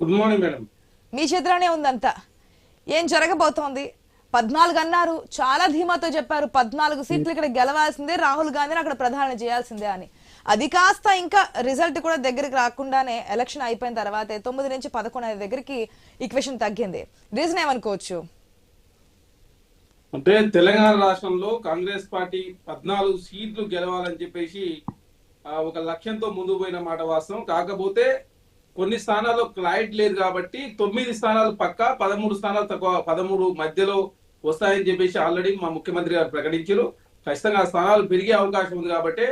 Good morning madam మీ చేతిలోనే ఉందంతా. ఏం జరగబోతోంది? పద్నాలుగు అన్నారు. చాలా ధీమాతో చెప్పారు. పద్నాలుగు సీట్లు ఇక్కడ గెలవాల్సిందే. రాహుల్ గాంధీని అక్కడ ప్రధాని చేయాల్సిందే అని. అది కాస్త ఇంకా రిజల్ట్ కూడా దగ్గరికి రాకుండానే ఎలక్షన్ అయిపోయిన తర్వాతే తొమ్మిది నుంచి పదకొండు దగ్గరికి ఈక్వేషన్ తగ్గింది. రీజన్ ఏమనుకోవచ్చు? అంటే తెలంగాణ రాష్ట్రంలో కాంగ్రెస్ పార్టీ పద్నాలుగు సీట్లు గెలవాలని చెప్పేసి ఒక లక్ష్యంతో ముందుకు పోయిన మాట వాస్తవం. కాకపోతే కొన్ని స్థానాల్లో క్లారిటీ లేదు కాబట్టి తొమ్మిది స్థానాలు పక్క పదమూడు స్థానాలు తక్కువ పదమూడు మధ్యలో వస్తాయని చెప్పేసి ఆల్రెడీ మా ముఖ్యమంత్రి గారు ప్రకటించారు. ఖచ్చితంగా ఆ స్థానాలు పెరిగే అవకాశం ఉంది కాబట్టి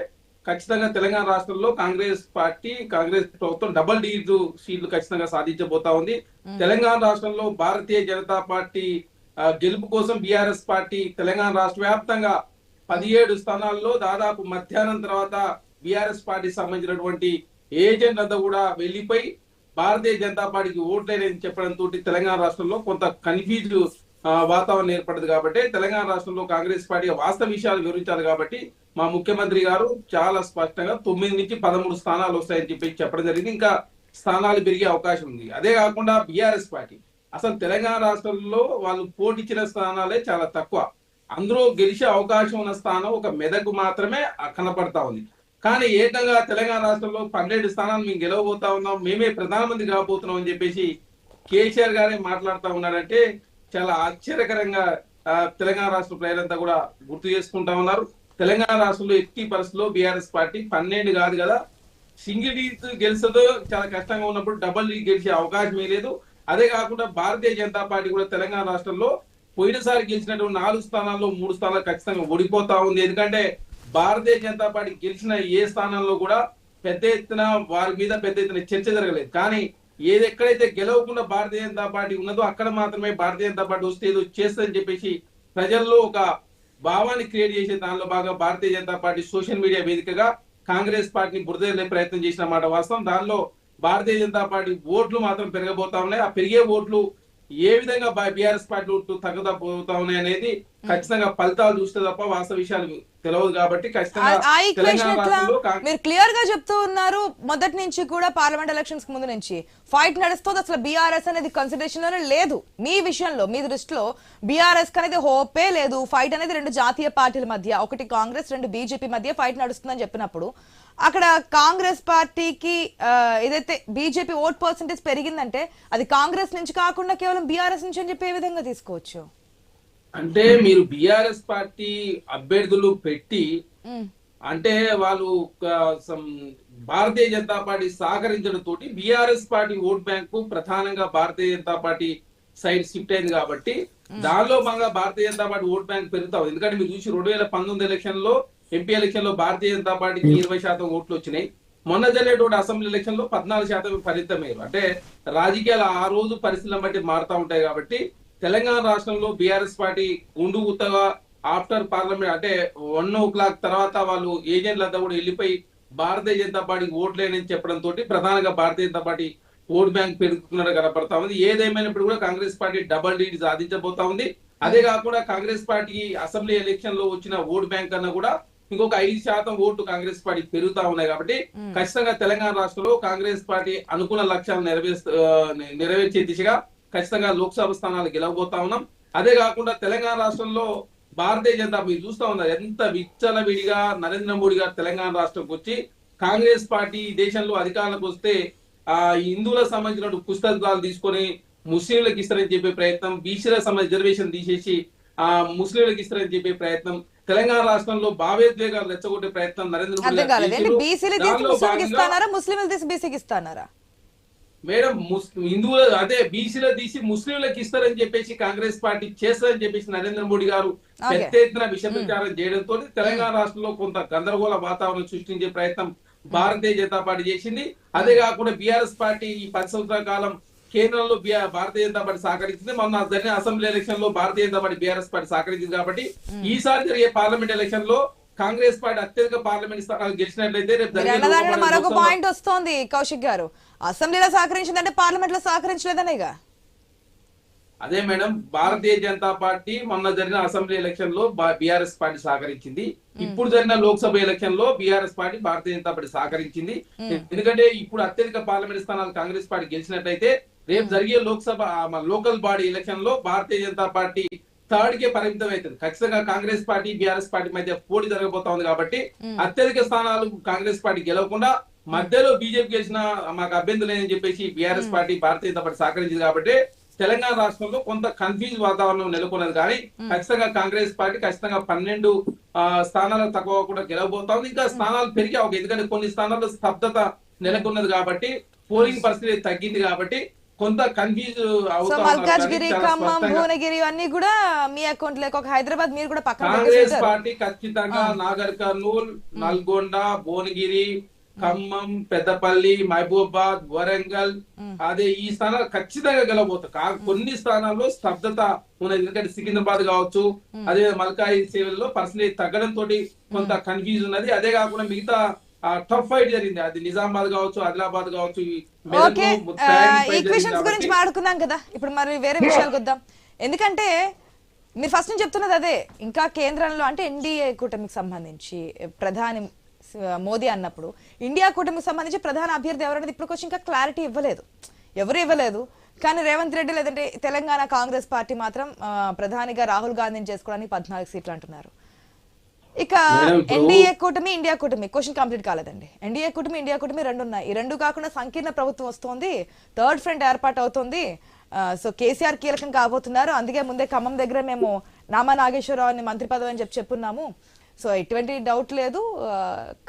ఖచ్చితంగా తెలంగాణ రాష్ట్రంలో కాంగ్రెస్ పార్టీ కాంగ్రెస్ ప్రభుత్వం డబల్ డిజిట్ సీట్లు ఖచ్చితంగా సాధించబోతా ఉంది. తెలంగాణ రాష్ట్రంలో భారతీయ జనతా పార్టీ గెలుపు కోసం బీఆర్ఎస్ పార్టీ తెలంగాణ రాష్ట్ర వ్యాప్తంగా పదిహేడు స్థానాల్లో దాదాపు మధ్యాహ్నం తర్వాత బీఆర్ఎస్ పార్టీ సంబంధించినటువంటి ఏజెంట్ అంతా కూడా వెళ్ళిపోయి భారతీయ జనతా పార్టీకి ఓట్లేదని చెప్పడంతో తెలంగాణ రాష్ట్రంలో కొంత కన్ఫ్యూజ్ వాతావరణం ఏర్పడింది కాబట్టి తెలంగాణ రాష్ట్రంలో కాంగ్రెస్ పార్టీ వాస్తవ విషయాలు వివరించాలి కాబట్టి మా ముఖ్యమంత్రి గారు చాలా స్పష్టంగా తొమ్మిది నుంచి పదమూడు స్థానాలు వస్తాయని చెప్పి చెప్పడం జరిగింది. ఇంకా స్థానాలు పెరిగే అవకాశం ఉంది. అదే కాకుండా బీఆర్ఎస్ పార్టీ. అసలు తెలంగాణ రాష్ట్రంలో వాళ్ళు పోటీచిన స్థానాలే చాలా తక్కువ. అందులో గెలిచే అవకాశం ఉన్న స్థానం ఒక మెదకు మాత్రమే కనపడతా ఉంది. కానీ ఏకంగా తెలంగాణ రాష్ట్రంలో పన్నెండు స్థానాలు మేము గెలవబోతా ఉన్నాం మేమే ప్రధానమంత్రి కాబోతున్నాం అని చెప్పేసి కేసీఆర్ గారే మాట్లాడుతూ ఉన్నారంటే చాలా ఆశ్చర్యకరంగా తెలంగాణ రాష్ట్ర ప్రజలంతా కూడా గుర్తు చేసుకుంటా ఉన్నారు. తెలంగాణ రాష్ట్రంలో ఎట్టి పరిస్థితుల్లో బీఆర్ఎస్ పార్టీ పన్నెండు కాదు కదా. సింగిల్ డిజిట్ గెలిచదో చాలా కష్టంగా ఉన్నప్పుడు డబల్ డిజిట్ గెలిచే అవకాశమే లేదు. అదే కాకుండా భారతీయ జనతా పార్టీ కూడా తెలంగాణ రాష్ట్రంలో పోయినసారి గెలిచినటువంటి నాలుగు స్థానాల్లో మూడు స్థానాలు ఖచ్చితంగా ఓడిపోతా ఉంది. ఎందుకంటే భారతీయ జనతా పార్టీ గెలిచిన ఏ స్థానంలో కూడా పెద్ద ఎత్తున వారి మీద పెద్ద ఎత్తున చర్చ జరగలేదు. కానీ ఏది ఎక్కడైతే గెలవకుండా భారతీయ జనతా పార్టీ ఉన్నదో అక్కడ మాత్రమే భారతీయ జనతా పార్టీ వస్తే ఏదో చేస్తుందని చెప్పేసి ప్రజల్లో ఒక భావాన్ని క్రియేట్ చేసే దానిలో బాగా Bharatiya Janata party social media వేదికగా కాంగ్రెస్ పార్టీని బురదలే ప్రయత్నం చేసిన మాట వాస్తవం. దానిలో భారతీయ జనతా పార్టీ ఓట్లు మాత్రం పెరగబోతా ఉన్నాయి. ఆ పెరిగే ఓట్లు ఏ విధంగా బీఆర్ఎస్ పార్టీ తగ్గుతా పోతా ఉన్నాయి అనేది ఖచ్చితంగా ఫలితాలు చూస్తే తప్ప వాస్తవ విషయాలు తెలియదు కాబట్టి ఖచ్చితంగా మీరు క్లియర్గా చెప్తూ ఉన్నారు మొదటి నుంచి కూడా పార్లమెంట్ ఎలక్షన్స్ ముందు నుంచి. ఫైట్ నడుస్తుంది అసలు బీఆర్ఎస్ అనేది కన్సిడరేషన్లోనే లేదు. మీ విషయంలో మీ దృష్టిలో బీఆర్ఎస్ అనేది హోపే లేదు. ఫైట్ అనేది రెండు జాతీయ పార్టీల మధ్య ఒకటి కాంగ్రెస్ రెండు బీజేపీ మధ్య ఫైట్ నడుస్తుందని చెప్పినప్పుడు అక్కడ కాంగ్రెస్ పార్టీకి ఏదైతే బీజేపీ ఓట్ పర్సంటేజ్ పెరిగిందంటే అది కాంగ్రెస్ నుంచి కాకుండా కేవలం బీఆర్ఎస్ నుంచి అని చెప్పి ఏ విధంగా తీసుకోవచ్చు? అంటే మీరు బీఆర్ఎస్ పార్టీ అభ్యర్థులు పెట్టి అంటే వాళ్ళు భారతీయ జనతా పార్టీ సహకరించడం తోటి బీఆర్ఎస్ పార్టీ ఓట్ బ్యాంకు ప్రధానంగా Bharatiya Janata party side shift అయింది కాబట్టి దానిలో భాగంగా Bharatiya Janata party vote bank పెరుగుతా ఎందుకంటే మీరు చూసి రెండు వేల పంతొమ్మిది ఎలక్షన్లో ఎంపీ ఎలక్షన్లో భారతీయ జనతా పార్టీకి ఇరవై శాతం ఓట్లు వచ్చినాయి. మొన్న జరిగేటువంటి అసెంబ్లీ ఎలక్షన్లో పద్నాలుగు శాతం ఫలితమయ్యారు. అంటే రాజకీయాలు ఆ రోజు పరిస్థితులను బట్టి మారుతా ఉంటాయి కాబట్టి తెలంగాణ రాష్ట్రంలో బీఆర్ఎస్ పార్టీ గుండు గుత్తగా ఆఫ్టర్ పార్లమెంట్ అంటే వన్ ఓ క్లాక్ తర్వాత వాళ్ళు ఏజెంట్లంతా కూడా వెళ్ళిపోయి భారతీయ జనతా పార్టీకి ఓట్లేనని చెప్పడం తోటి ప్రధానంగా Bharatiya Janata party vote bank పెరుగుతున్నట్టు కనపడతా ఉంది. ఏదేమైనప్పుడు కూడా కాంగ్రెస్ పార్టీ డబల్ డీడ్ సాధించబోతా ఉంది. అదే కాకుండా కాంగ్రెస్ పార్టీ అసెంబ్లీ ఎలక్షన్లో వచ్చిన ఓట్ బ్యాంక్ కన్నా కూడా ఇంకొక ఐదు శాతం ఓట్లు కాంగ్రెస్ పార్టీ పెరుగుతా ఉన్నాయి కాబట్టి ఖచ్చితంగా తెలంగాణ రాష్ట్రంలో కాంగ్రెస్ పార్టీ అనుకున్న లక్ష్యాలు నెరవేర్చ ఆ, నెరవేర్చే దిశగా ఖచ్చితంగా లోక్సభ స్థానాలు గెలవబోతా ఉన్నాం. అదే కాకుండా తెలంగాణ రాష్ట్రంలో భారతీయ జనతా మీరు చూస్తా ఉన్నారు. ఎంత విచ్చలవిడిగా నరేంద్ర మోడీ గారు తెలంగాణ రాష్ట్రంకి వచ్చి కాంగ్రెస్ పార్టీ దేశంలో అధికారంలోకి వస్తే ఆ హిందువులకు సంబంధించిన పుస్తకాలు తీసుకొని ముస్లింలకు ఇస్తారని చెప్పే ప్రయత్నం బీసీలకు సంబంధించిన రిజర్వేషన్ తీసేసి ఆ ముస్లింలకు ఇస్తారని చెప్పే ప్రయత్నం తెలంగాణ రాష్ట్రంలో భావోద్వేగాలు రెచ్చగొట్టే ప్రయత్నం నరేంద్ర మోడీ ముస్లింలు తీసి బీసీకి ఇస్తానారా? మేడం హిందువుల అదే బీసీలో తీసి ముస్లింలకు ఇస్తారని చెప్పేసి కాంగ్రెస్ పార్టీ చేస్తారని చెప్పేసి నరేంద్ర మోడీ గారు. పెద్ద ఎత్తున విష ప్రచారం చేయడంతో తెలంగాణ రాష్ట్రంలో కొంత గందరగోళ వాతావరణం సృష్టించే ప్రయత్నం భారతీయ జనతా పార్టీ చేసింది. అదే కాకుండా బీఆర్ఎస్ పార్టీ ఈ పది సంవత్సరాల కాలం కేంద్రంలో భారతీయ జనతా పార్టీ సహకరించింది. మొన్న జరిగిన అసెంబ్లీ ఎలక్షన్లో Bharatiya Janata party BRS party సహకరించింది కాబట్టి ఈసారి జరిగే పార్లమెంట్ ఎలక్షన్లో కాంగ్రెస్ పార్టీ అత్యధిక పార్లమెంట్ స్థానాలు గెలిచినట్లయితే రేపు మరొక పాయింట్ వస్తోంది కౌశిక్ గారు. అసెంబ్లీలో సహకరించిందంటే పార్లమెంట్లో సహకరించలేదనేగా అదే మేడం భారతీయ జనతా పార్టీ మొన్న జరిగిన అసెంబ్లీ ఎలక్షన్లో బీఆర్ఎస్ పార్టీ సహకరించింది. ఇప్పుడు జరిగిన లోక్సభ ఎలక్షన్లో BRS party Bharatiya Janata party సహకరించింది. ఎందుకంటే ఇప్పుడు అత్యధిక పార్లమెంట్ స్థానాలు కాంగ్రెస్ పార్టీ గెలిచినట్లయితే రేపు జరిగే లోక్సభ మన లోకల్ బాడీ ఎలక్షన్లో భారతీయ జనతా పార్టీ థర్డ్ కే పరిమితం అవుతుంది. ఖచ్చితంగా కాంగ్రెస్ పార్టీ బీఆర్ఎస్ పార్టీ మధ్య పోటీ జరగబోతా ఉంది కాబట్టి అత్యధిక స్థానాలు కాంగ్రెస్ పార్టీ గెలవకుండా మధ్యలో బీజేపీ గెలిచిన మాకు అభ్యంతరం లేదని చెప్పేసి BRS party Bharatiya Janata party సహకరించింది కాబట్టి తెలంగాణ రాష్ట్రంలో కొంత కన్ఫ్యూజ్ వాతావరణం నెలకొన్నది కానీ ఖచ్చితంగా కాంగ్రెస్ పార్టీ ఖచ్చితంగా పన్నెండు ఆ, స్థానాలు తక్కువ కూడా గెలవబోతా ఉంది. ఇంకా స్థానాలు పెరిగే ఎందుకంటే కొన్ని స్థానాల్లో స్తబ్దత నెలకొన్నది కాబట్టి పోలింగ్ పరిస్థితి తగ్గింది కాబట్టి కొంత కన్ఫ్యూజ్ సో మల్కాజ్గిరి చాలా ఖమ్మం భువనగిరి అన్ని కూడా మీ అకౌంట్ లేక ఒక హైదరాబాద్ మీరు కూడా పక్కన కాంగ్రెస్. పార్టీ ఖచ్చితంగా నాగర్ కర్నూల్ నల్గొండ భువనగిరి ఖమ్మం పెద్దపల్లి మహబూబాద్ వరంగల్ అదే ఈ స్థానాలు ఖచ్చితంగా గెలవబోతారు కా- కొన్ని స్థానాల్లో స్తబ్దత ఉన్నది. ఎందుకంటే సికింద్రాబాద్ కావచ్చు అదే మల్కాయి సేవల్లో పర్సనేజ్ తగ్గడం తోటి కొంత కన్ఫ్యూజ్ ఉన్నది. అదే కాకుండా మిగతా టఫ్ ఫైట్ జరిగింది. అది నిజామాబాద్ కావచ్చు ఆదిలాబాద్ కావచ్చు ఈక్వేషన్స్ గురించి మాట్లాడుకున్నాం కదా. ఇప్పుడు మరి వేరే విషయాలకు వద్దాం. ఎందుకంటే మీరు ఫస్ట్ నుంచి చెప్తున్నది అదే. ఇంకా కేంద్రంలో అంటే ఎన్డీఏ కూటమికి సంబంధించి ప్రధాని మోదీ అన్నప్పుడు ఇండియా కూటమికి సంబంధించి ప్రధాన అభ్యర్థి ఎవరనేది ఇప్పటికొచ్చి ఇంకా క్లారిటీ ఇవ్వలేదు. ఎవరు ఇవ్వలేదు. కానీ రేవంత్ రెడ్డి లేదంటే తెలంగాణ కాంగ్రెస్ పార్టీ మాత్రం ప్రధానిగా రాహుల్ గాంధీని చేసుకోవడానికి పద్నాలుగు సీట్లు అంటున్నారు. ఇక ఎన్డీఏ కూటమి ఇండియా కూటమి క్వశ్చన్ కంప్లీట్ కాలేదండి. ఎన్డీఏ కూటమి ఇండియా కూటమి రెండు ఉన్నాయి ఈ రెండు కాకుండా సంకీర్ణ ప్రభుత్వం వస్తోంది థర్డ్ ఫ్రంట్ ఏర్పాటు అవుతోంది. సో కేసీఆర్ కీలకం కాబోతున్నారు. అందుకే ముందే ఖమ్మం దగ్గర మేము నామా నాగేశ్వరరావుని మంత్రి పదవి అని చెప్పి చెప్పున్నాము. సో ఎటువంటి డౌట్ లేదు.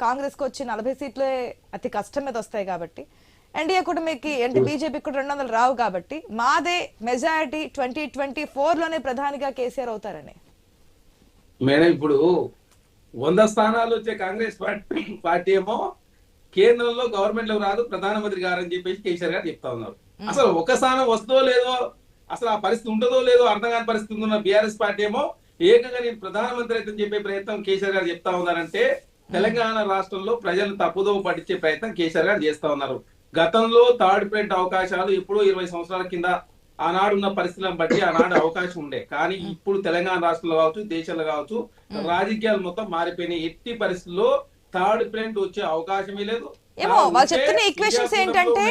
కాంగ్రెస్కి వచ్చి నలభై సీట్లే అతి కష్టం మీద వస్తాయి కాబట్టి. ఎన్డీఏ కూటమికి అంటే బీజేపీకి కూడా రెండు వందలు రావు కాబట్టి మాదే మెజారిటీ ట్వంటీ ట్వంటీ లోనే ప్రధానిగా కేసీఆర్ అవుతారని. మేడం ఇప్పుడు వంద స్థానాలు వచ్చే కాంగ్రెస్ పార్టీ పార్టీ ఏమో కేంద్రంలో గవర్నమెంట్లో రాదు ప్రధానమంత్రి గారు అని చెప్పేసి కేసీఆర్ గారు చెప్తా ఉన్నారు. అసలు ఒక స్థానం వస్తుందో లేదో అసలు ఆ పరిస్థితి ఉంటుందో లేదో అర్థం కాని పరిస్థితి ఉన్న బీఆర్ఎస్ పార్టీ ఏమో ఏకంగా నేను ప్రధానమంత్రి అయితే చెప్పే ప్రయత్నం కేసీఆర్ గారు చెప్తా ఉన్నారంటే తెలంగాణ రాష్ట్రంలో ప్రజలు తప్పుదోవ పట్టించే ప్రయత్నం కేసీఆర్ గారు చేస్తా ఉన్నారు. గతంలో థర్డ్ ప్రింట్ అవకాశాలు ఎప్పుడో ఇరవై సంవత్సరాల కింద ఆనాడు ఉన్న పరిస్థితులను బట్టి ఆనాడు అవకాశం ఉండే. కానీ ఇప్పుడు తెలంగాణ రాష్ట్రంలో కావచ్చు దేశంలో కావచ్చు రాజకీయాలు మొత్తం మారిపోయినాయి. ఎట్టి పరిస్థితుల్లో థర్డ్ ప్రింట్ వచ్చే అవకాశమే లేదు. ఏమో వాళ్ళు చెప్తున్న ఈక్వేషన్స్ ఏంటంటే.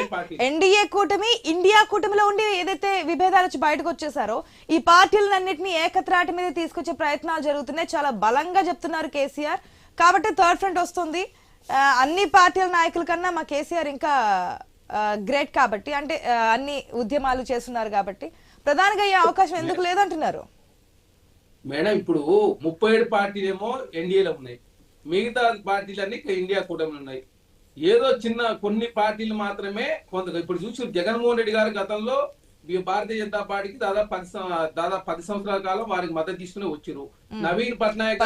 ఎన్డీఏ కూటమి ఇండియా కూటమిలో ఉండి ఏదైతే విభేదాలు వచ్చి బయటకు వచ్చేసారో ఈ పార్టీలన్నింటినీ ఏకత్రాటి మీద తీసుకొచ్చే ప్రయత్నాలు జరుగుతున్నాయి. చాలా బలంగా చెప్తున్నారు కేసీఆర్. కాబట్టి థర్డ్ ఫ్రంట్ వస్తుంది. అన్ని పార్టీల నాయకుల కన్నా మా కేసీఆర్ ఇంకా గ్రేట్ కాబట్టి అంటే అన్ని ఉద్యమాలు చేస్తున్నారు కాబట్టి ప్రధానిగా అయ్యే అవకాశం ఎందుకు లేదంటున్నారు? మేడం ఇప్పుడు ముప్పై ఏడు పార్టీలేమో ఎన్డీఏలో ఉన్నాయి. మిగతా పార్టీలన్నీ ఇండియా కూటమిలో ఉన్నాయి. ఏదో చిన్న కొన్ని పార్టీలు మాత్రమే కొంత ఇప్పుడు చూసి జగన్మోహన్ రెడ్డి గారు గతంలో భారతీయ జనతా పార్టీకి దాదాపు పది దాదాపు పది సంవత్సరాల కాలం వారికి మద్దతు తీసుకుని వచ్చారు నవీన్ పట్నాయక్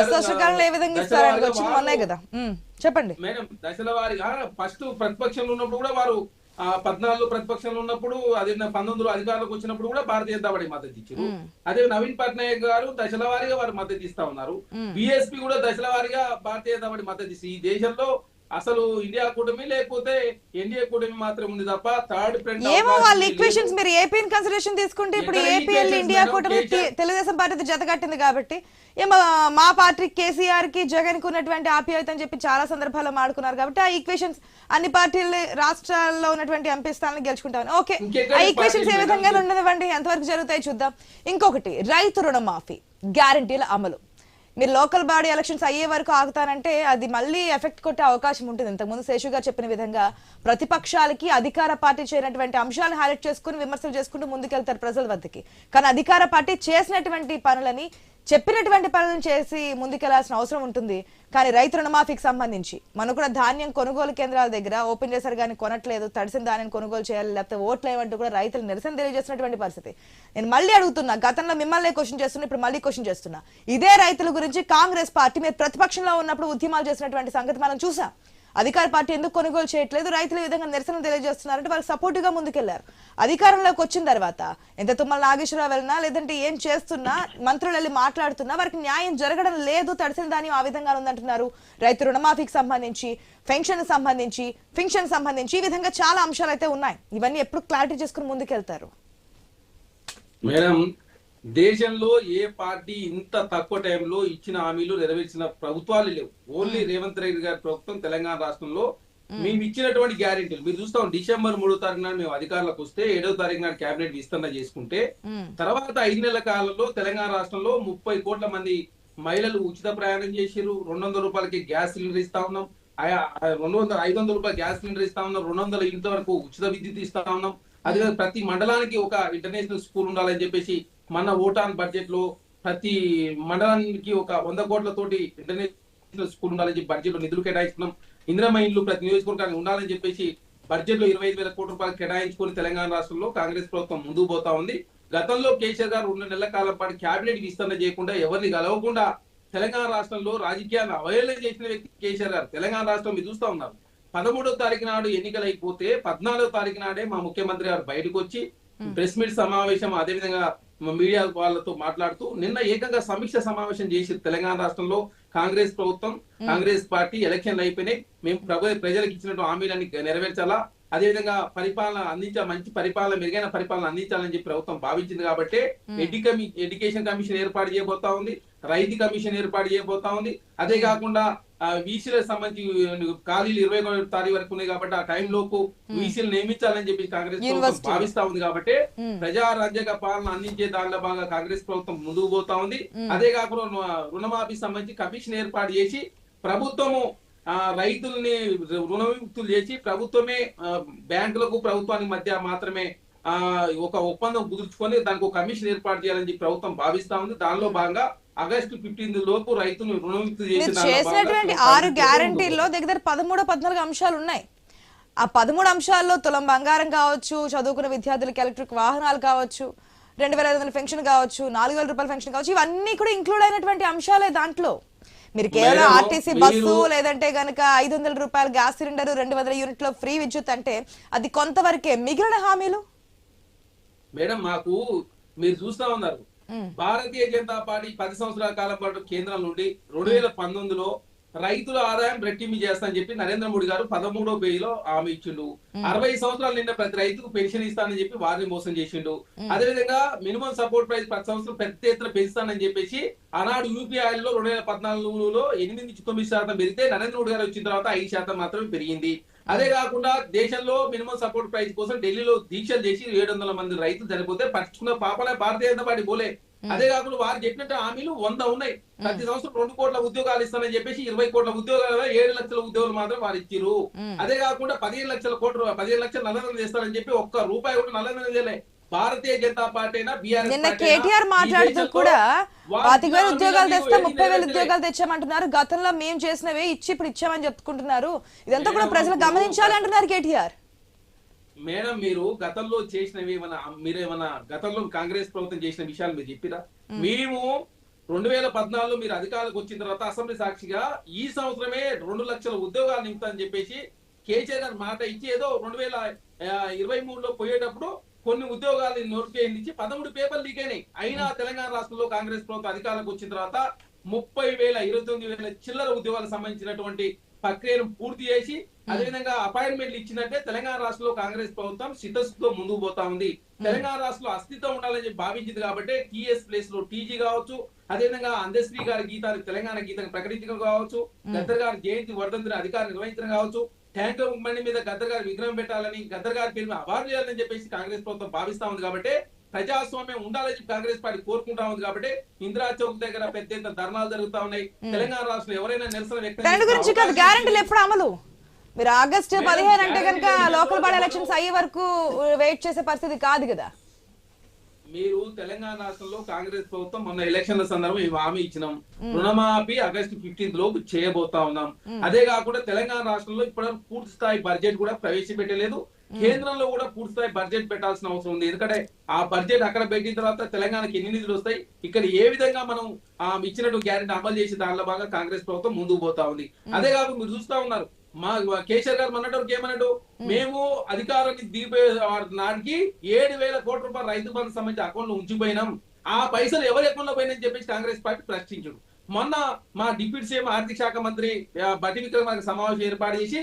చెప్పండి. మేడం దశల వారిగా ఫస్ట్ ప్రతిపక్షంలో ఉన్నప్పుడు కూడా వారు ఆ పద్నాలుగు ప్రతిపక్షంలో ఉన్నప్పుడు అదే పంతొమ్మిదిలో అధికారంలోకి వచ్చినప్పుడు కూడా భారతీయ జనతా పార్టీ మద్దతు ఇచ్చారు. అదే నవీన్ పట్నాయక్ గారు దశల వారీగా వారు మద్దతు ఇస్తా ఉన్నారు. బిఎస్పీ కూడా దశల వారీగా భారతీయ జనతా పార్టీ మద్దతు ఇస్తుంది ఈ దేశంలో అసలు ఇండియా కూటమి లేకపోతే ఎన్డీఏ కూటమి మాత్రం ఉంది తప్ప థర్డ్ ఫ్రంట్ ఏమో వాళ్ళ ఈక్వేషన్స్ మీరు ఏపీని కన్సిడరేషన్ తీసుకుంటే ఇప్పుడు ఏపీఎల్ ఇండియా? కూటమి తెలుగుదేశం పార్టీతో జతకట్టింది కాబట్టి. ఏమో మా పార్టీ కేసీఆర్కి జగన్కు ఉన్నటువంటి ఆప్యాయత అని చెప్పి చాలా సందర్భాల్లో మాడుకున్నారు కాబట్టి ఆ ఈక్వేషన్స్ అన్ని పార్టీలు రాష్ట్రాల్లో ఉన్నటువంటి ఎంపీ స్థానాలు గెలుచుకుంటామని. ఓకే ఆ ఈక్వేషన్స్ ఏ విధంగా? ఉండనివ్వండి. ఎంతవరకు జరుగుతాయి చూద్దాం. ఇంకొకటి రైతు రుణమాఫీ గ్యారంటీల అమలు. మీరు లోకల్ బాడీ ఎలక్షన్స్ అయ్యే వరకు ఆగుతానంటే అది మళ్ళీ ఎఫెక్ట్ కొట్టే అవకాశం ఉంటుంది. ఇంతకుముందు శేషు గారు చెప్పిన విధంగా ప్రతిపక్షాలకి అధికార పార్టీ చేయనటువంటి అంశాలను హైలైట్ చేసుకుని విమర్శలు చేసుకుంటూ ముందుకెళ్తారు ప్రజల వద్దకి. కానీ అధికార పార్టీ చేసినటువంటి పనులని చెప్పినటువంటి పనులను చేసి ముందుకెళ్ళాల్సిన అవసరం ఉంటుంది. కానీ రైతు రుణమాఫీకి సంబంధించి మనం కూడా ధాన్యం కొనుగోలు కేంద్రాల దగ్గర ఓపెన్ చేశారు కానీ కొనట్లేదు. తడిసిన ధాన్యం కొనుగోలు చేయాలి లేకపోతే ఓట్లు ఏమంటూ కూడా రైతులు నిరసన తెలియజేసినటువంటి పరిస్థితి. నేను మళ్ళీ అడుగుతున్నా గతంలో మిమ్మల్ని క్వశ్చన్ చేస్తున్నా ఇప్పుడు మళ్ళీ క్వశ్చన్ చేస్తున్నా. ఇదే రైతుల గురించి కాంగ్రెస్ పార్టీ మీరు ప్రతిపక్షంలో ఉన్నప్పుడు ఉద్యమాలు చేసినటువంటి సంగతి మనం చూసాం. అధికార పార్టీ ఎందుకు కొనుగోలు చేయట్లేదు? రైతులు ఈ విధంగా నిరసన తెలియజేస్తున్నారంటే వాళ్ళు సపోర్టుగా గా ముందుకెళ్ళారు. అధికారంలోకి వచ్చిన తర్వాత ఎంత తుమ్మల నాగేశ్వరరావు వెళ్ళినా లేదంటే ఏం చేస్తున్నా మంత్రులు వెళ్ళి మాట్లాడుతున్నా వారికి న్యాయం జరగడం లేదు తడిసిన ధాన్యం ఆ విధంగా ఉందంటున్నారు. రైతు రుణమాఫీకి సంబంధించి పెన్షన్ సంబంధించి ఫింక్షన్ సంబంధించి ఈ విధంగా చాలా అంశాలు అయితే ఉన్నాయి. ఇవన్నీ ఎప్పుడు క్లారిటీ చేసుకుని ముందుకెళ్తారు. మేడం దేశంలో ఏ పార్టీ ఇంత తక్కువ టైంలో ఇచ్చిన హామీలు నెరవేర్చిన ప్రభుత్వాలు లేవు. ఓన్లీ రేవంత్ రెడ్డి గారి ప్రభుత్వం తెలంగాణ రాష్ట్రంలో మేము. ఇచ్చినటువంటి గ్యారెంటీలు. మీరు చూస్తాం డిసెంబర్ మూడో తారీఖు నాడు మేము అధికారులకు వస్తే ఏడో తారీఖు నాడు కేబినెట్ విస్తరణ చేసుకుంటే తర్వాత ఐదు నెలల కాలంలో తెలంగాణ రాష్ట్రంలో ముప్పై కోట్ల మంది మహిళలు ఉచిత ప్రయాణం చేసిరు రెండు వందల రూపాయలకి గ్యాస్ సిలిండర్ ఇస్తా ఉన్నాం. రెండు వందల ఐదు వందల రూపాయల గ్యాస్ సిలిండర్ ఇస్తా ఉన్నాం. రెండు వందల ఇంటి వరకు ఉచిత విద్యుత్ ఇస్తా ఉన్నాం. అదే ప్రతి మండలానికి ఒక ఇంటర్నేషనల్ స్కూల్ ఉండాలని చెప్పేసి మన ఓటాన్ బడ్జెట్లో ప్రతి మండలానికి ఒక వంద కోట్లతోటి ఇంటర్నేషనల్ స్కూల్ ఉండాలని చెప్పి బడ్జెట్లో నిధులు కేటాయిస్తున్నాం. ఇందిరమ్మ ఇండ్లు ప్రతి నియోజకవర్గానికి ఉండాలని చెప్పేసి బడ్జెట్లో ఇరవై ఐదు వేల కోట్ల రూపాయలు కేటాయించుకొని తెలంగాణ రాష్ట్రంలో కాంగ్రెస్ ప్రభుత్వం ముందుకు పోతా ఉంది. గతంలో కేసీఆర్ గారు రెండు నెలల కాలం పాటు క్యాబినెట్ విస్తరణ చేయకుండా ఎవరిని గెలవకుండా తెలంగాణ రాష్ట్రంలో రాజకీయాన్ని అవహేళన చేసిన వ్యక్తి కేసీఆర్ గారు తెలంగాణ రాష్ట్రం మీరు చూస్తా ఉన్నారు. పదమూడో తారీఖు నాడు ఎన్నికలు అయిపోతే పద్నాలుగో తారీఖు నాడే మా ముఖ్యమంత్రి గారు బయటకు వచ్చి ప్రెస్ మీట్ సమావేశం అదేవిధంగా మీడియా వాళ్ళతో మాట్లాడుతూ నిన్న ఏకంగా సమీక్ష సమావేశం చేసి తెలంగాణ రాష్ట్రంలో కాంగ్రెస్ ప్రభుత్వం కాంగ్రెస్ పార్టీ ఎలక్షన్లు అయిపోయినాయి. మేము ప్రభు ప్రజలకు ఇచ్చినట్టు హామీలన్నీ నెరవేర్చాలా? అదేవిధంగా పరిపాలన అందించా మంచి పరిపాలన మెరుగైన పరిపాలన అందించాలని చెప్పి ప్రభుత్వం భావించింది కాబట్టి ఎడ్యుకమి ఎడ్యుకేషన్ కమిషన్ ఏర్పాటు చేయబోతా ఉంది రైతు కమిషన్ ఏర్పాటు చేయబోతా ఉంది. అదే కాకుండా వీసీలకు సంబంధించి ఖాళీలు ఇరవై ఒకటో తారీఖు వరకు ఉన్నాయి కాబట్టి ఆ టైం లోపు వీసీలు నియమించాలని చెప్పి కాంగ్రెస్ ప్రభుత్వం. భావిస్తా ఉంది కాబట్టి. ప్రజారాజ్యక పాలన అందించే దానిలో భాగంగా కాంగ్రెస్ ప్రభుత్వం ముందుకు పోతా ఉంది. అదే కాకుండా రుణ- రుణమాఫీ సంబంధించి కమిషన్ ఏర్పాటు చేసి ప్రభుత్వము రైతుల్ని రుణ విముక్తులు చేసి ప్రభుత్వమే బ్యాంకులకు ప్రభుత్వానికి మధ్య మాత్రమే ఆ ఒక ఒప్పందం కుదుర్చుకొని దానికి ఒక కమిషన్ ఏర్పాటు చేయాలని ప్రభుత్వం భావిస్తా ఉంది. దానిలో భాగంగా ఆగస్టు ఫిఫ్టీన్త్ లోపు రైతులను రుణవిముక్తి చేసినటువంటి ఆరు గ్యారంటీల్లో దగ్గర దగ్గర పదమూడు పద్నాలుగు అంశాలు ఉన్నాయి. ఆ పదమూడు అంశాల్లో తులం బంగారం కావచ్చు చదువుకున్న విద్యార్థులకు ఎలక్ట్రిక్ వాహనాలు కావచ్చు రెండు వేల ఐదు వందల పెన్షన్ కావచ్చు నాలుగు వేల రూపాయల పెన్షన్ కావచ్చు ఇవన్నీ కూడా ఇంక్లూడ్ అయినటువంటి అంశాలే దాంట్లో. మీరు కేవలం ఆర్టీసీ బస్సు లేదంటే గనక ఐదు వందల రూపాయల గ్యాస్ సిలిండర్ రెండు వందల యూనిట్ల ఫ్రీ విద్యుత్ అంటే అది కొంతవరకే మిగిలిన హామీలు మేడం మాకు మీరు చూస్తా ఉన్నారు. భారతీయ జనతా పార్టీ పది సంవత్సరాల కాలం పాటు కేంద్రం నుండి రెండు వేల పంతొమ్మిదిలో రైతుల ఆదాయం రెట్టింపు చేస్తానని చెప్పి నరేంద్ర మోడీ గారు పదమూడో పేజీలో హామీ ఇచ్చిండు. అరవై సంవత్సరాలు నిండా ప్రతి రైతుకు పెన్షన్ ఇస్తానని చెప్పి వారిని మోసం చేసిండు. అదేవిధంగా మినిమం సపోర్ట్ ప్రైస్ ప్రతి సంవత్సరం పెద్ద ఎత్తున పెంచుతానని చెప్పేసి ఆనాడు యూపీఐ లో రెండు వేల పద్నాలుగులో ఎనిమిది నుంచి తొమ్మిది శాతం పెరిగితే నరేంద్ర మోడీ గారు వచ్చిన తర్వాత ఐదు శాతం మాత్రమే పెరిగింది. అదే కాకుండా దేశంలో మినిమం సపోర్ట్ ప్రైస్ కోసం ఢిల్లీలో దీక్షలు చేసి ఏడు వందల మంది రైతులు చనిపోతే పట్టుకున్న పాపలే భారతీయ జనతా పార్టీ పోలే. అదే కాకుండా వారు చెప్పినట్టు హామీలు వంద ఉన్నాయి. ప్రతి సంవత్సరం రెండు కోట్ల ఉద్యోగాలు ఇస్తానని చెప్పేసి ఇరవై కోట్ల ఉద్యోగాలు ఏడు లక్షల ఉద్యోగాలు మాత్రం వారు ఇచ్చిరు అదే కాకుండా పదిహేను లక్షల కోట్ల పదిహేను లక్షల నల్లధనం చేస్తారని చెప్పి ఒక్క రూపాయి కూడా నల్లధనం చేయలే. భారతీయ జనతా పార్టీ అయినా బీఆర్ఎస్ నిన్న కేటీఆర్ మాట్లాడుతూ కూడా పాతిక వేల ఉద్యోగాలు తెస్తే ముప్పై వేల. ఉద్యోగాలు తెచ్చామంటున్నారు. గతంలో మేము చేసినవే ఇచ్చి ఇప్పుడు ఇచ్చామని చెప్పుకుంటున్నారు ఇదంతా కూడా ప్రజలు గమనించాలి అంటున్నారు కేటీఆర్. మేడం మీరు గతంలో చేసినవి ఏమైనా మీరేమన్నా గతంలో కాంగ్రెస్ ప్రభుత్వం చేసిన విషయాలు మీరు చెప్పిరా? మేము. రెండు వేల పద్నాలుగులో మీరు అధికారులకు వచ్చిన తర్వాత అసెంబ్లీ సాక్షిగా ఈ సంవత్సరమే రెండు లక్షల ఉద్యోగాలు నింపుతానని చెప్పేసి కేసీఆర్ గారు మాట ఇచ్చి ఏదో రెండు వేల ఇరవై మూడులో పోయేటప్పుడు కొన్ని ఉద్యోగాలు నోటిఫికేషన్ ఇచ్చి పదమూడు పేపర్లు లీక్ అయినాయి. అయినా తెలంగాణ రాష్ట్రంలో కాంగ్రెస్ ప్రభుత్వం అధికారులకు వచ్చిన తర్వాత ముప్పై వేల ఇరవై తొమ్మిది వేల చిల్లర ఉద్యోగాలకు సంబంధించినటువంటి ప్రక్రియను పూర్తి చేసి అదేవిధంగా అపాయింట్మెంట్లు ఇచ్చినట్టే తెలంగాణ రాష్ట్రంలో కాంగ్రెస్ ప్రభుత్వం చిత్తశుద్ధితో ముందుకు పోతా ఉంది. తెలంగాణ రాష్ట్రంలో అస్తిత్వం ఉండాలని చెప్పి భావించింది కాబట్టి టీఎస్ ప్లేస్లో టీజీ కావచ్చు అదేవిధంగా అందశ్రీ గారి గీతాన్ని తెలంగాణ గీతాన్ని ప్రకటించడం కావచ్చు గద్దర్ గారి జయంతి వర్ధంతిని అధికారం నిర్వహించడం కావచ్చు ట్యాంక్ బండి మీద గద్దర్ గారి విగ్రహం పెట్టాలని గద్దర్ గారి పేరు అవార్డు చేయాలని చెప్పేసి కాంగ్రెస్ ప్రభుత్వం భావిస్తా ఉంది కాబట్టి ప్రజాస్వామ్యం ఉండాలని కాంగ్రెస్ పార్టీ కోరుకుంటా ఉంది కాబట్టి ఇందిరా చౌక్ దగ్గర పెద్ద ఎత్తున ధర్నాలు జరుగుతా ఉన్నాయి. తెలంగాణ రాష్ట్రంలో ఎవరైనా నిరసన వ్యక్తం గ్యారంటీలు ఎప్పుడు అమలు? మీరు ఆగస్టు పదిహేను అంటే కనుక లోకల్ బాడీ. ఎలక్షన్స్ అయ్యే వరకు వెయిట్ చేసే పరిస్థితి కాదు కదా. మీరు తెలంగాణ రాష్ట్రంలో కాంగ్రెస్ ప్రభుత్వం మొన్న ఎలక్షన్ల సందర్భం మేము హామీ ఇచ్చినాం. రుణమాఫీ ఆగస్టు ఫిఫ్టీన్త్ లోపు చేయబోతా ఉన్నాం. అదే కాకుండా తెలంగాణ రాష్ట్రంలో ఇప్పటివరకు పూర్తి స్థాయి బడ్జెట్ కూడా ప్రవేశపెట్టలేదు. కేంద్రంలో కూడా పూర్తి స్థాయి బడ్జెట్ పెట్టాల్సిన అవసరం ఉంది. ఎందుకంటే ఆ బడ్జెట్ అక్కడ పెట్టిన తర్వాత తెలంగాణకి ఎన్ని నిధులు వస్తాయి? ఇక్కడ ఏ విధంగా మనం ఆ ఇచ్చినట్టు గ్యారెంటీ అమలు చేసి దానిలో భాగంగా కాంగ్రెస్ ప్రభుత్వం ముందుకు పోతా ఉంది. అదే కాకుండా మీరు చూస్తా ఉన్నారు. మా కేసీఆర్ గారు అన్నట్టు ఏమన్నాడు? మేము. అధికారాన్ని దిగిపోయే నాటికి ఏడు వేల కోట్ల రూపాయలు రైతు బంధు సంబంధించి అకౌంట్లో ఉంచిపోయినాం. ఆ పైసలు ఎవరి అకౌంట్లో పోయినని చెప్పేసి కాంగ్రెస్ పార్టీ ప్రశ్నించాడు. మొన్న మా డిప్యూటీ సీఎం ఆర్థిక శాఖ మంత్రి బట్టి విక్రమార్క సమావేశం ఏర్పాటు చేసి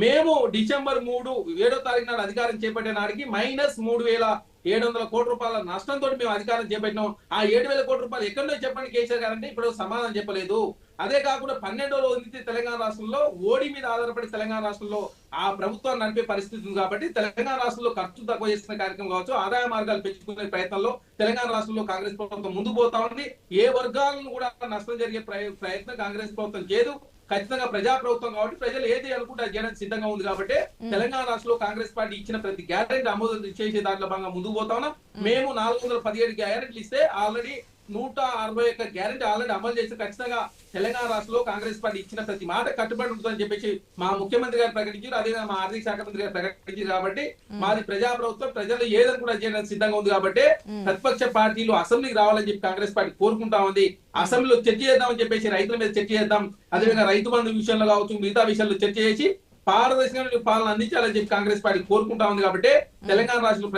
మేము డిసెంబర్ మూడు ఏడో తారీఖు నాడు అధికారం చేపట్టే నాటికి మైనస్ మూడు వేల ఏడు వందల కోట్ల రూపాయల నష్టంతో మేము అధికారం చేపట్టినాం. ఆ ఏడు వేల కోట్ల రూపాయలు ఎక్కడో చెప్పండి కేసీఆర్ గారు అంటే ఇప్పుడు సమాధానం చెప్పలేదు. అదే కాకుండా పన్నెండో రోజు నుంచి తెలంగాణ రాష్ట్రంలో ఓడి మీద ఆధారపడి తెలంగాణ రాష్ట్రంలో ఆ ప్రభుత్వాన్ని నడిపే పరిస్థితి ఉంది కాబట్టి తెలంగాణ రాష్ట్రంలో ఖర్చు తక్కువ చేసిన కార్యక్రమం కావచ్చు ఆదాయ మార్గాలు పెంచుకునే ప్రయత్నంలో తెలంగాణ రాష్ట్రంలో కాంగ్రెస్ ప్రభుత్వం ముందు పోతా ఉంది. ఏ వర్గాలను కూడా నష్టం జరిగే ప్రయత్నం కాంగ్రెస్ ప్రభుత్వం చేయదు. ఖచ్చితంగా ప్రజా ప్రభుత్వం కాబట్టి ప్రజలు ఏది అనుకుంటే అది చేయడానికి సిద్ధంగా ఉంది కాబట్టి తెలంగాణ రాష్ట్రంలో కాంగ్రెస్ పార్టీ ఇచ్చిన ప్రతి గ్యారెంటీ ఆమోదం చేసే దాంట్లో భాగంగా ముందుకు పోతా ఉన్నాం. మేము నాలుగు వందల పదిహేడు గ్యారెంటీలు ఇస్తే ఆల్రెడీ నూట అరవై ఒక్క గ్యారెంటీ ఆల్రెడీ అమలు చేసి ఖచ్చితంగా తెలంగాణ రాష్ట్రంలో కాంగ్రెస్ పార్టీ ఇచ్చిన ప్రతి మాట కట్టుబడి ఉంటుందని చెప్పేసి మా ముఖ్యమంత్రి గారు ప్రకటించారు. అదే మా ఆర్థిక శాఖ మంత్రి గారు ప్రకటించారు కాబట్టి మాది ప్రజా ప్రభుత్వం ప్రజలు ఏదని కూడా చేయడానికి సిద్ధంగా ఉంది కాబట్టి ప్రతిపక్ష పార్టీలు అసెంబ్లీకి రావాలని చెప్పి కాంగ్రెస్ పార్టీ కోరుకుంటా ఉంది. అసెంబ్లీలో చర్చ చేద్దామని చెప్పేసి రైతుల మీద చర్చ చేద్దాం. అదేవిధంగా రైతు బంధు విషయంలో కావచ్చు మిగతా విషయాల్లో చర్చ చేసి పారదర్శకమైన పాలన అందించాలని చెప్పి కాంగ్రెస్ పార్టీ కోరుకుంటా ఉంది కాబట్టి తెలంగాణ రాష్ట్రంలో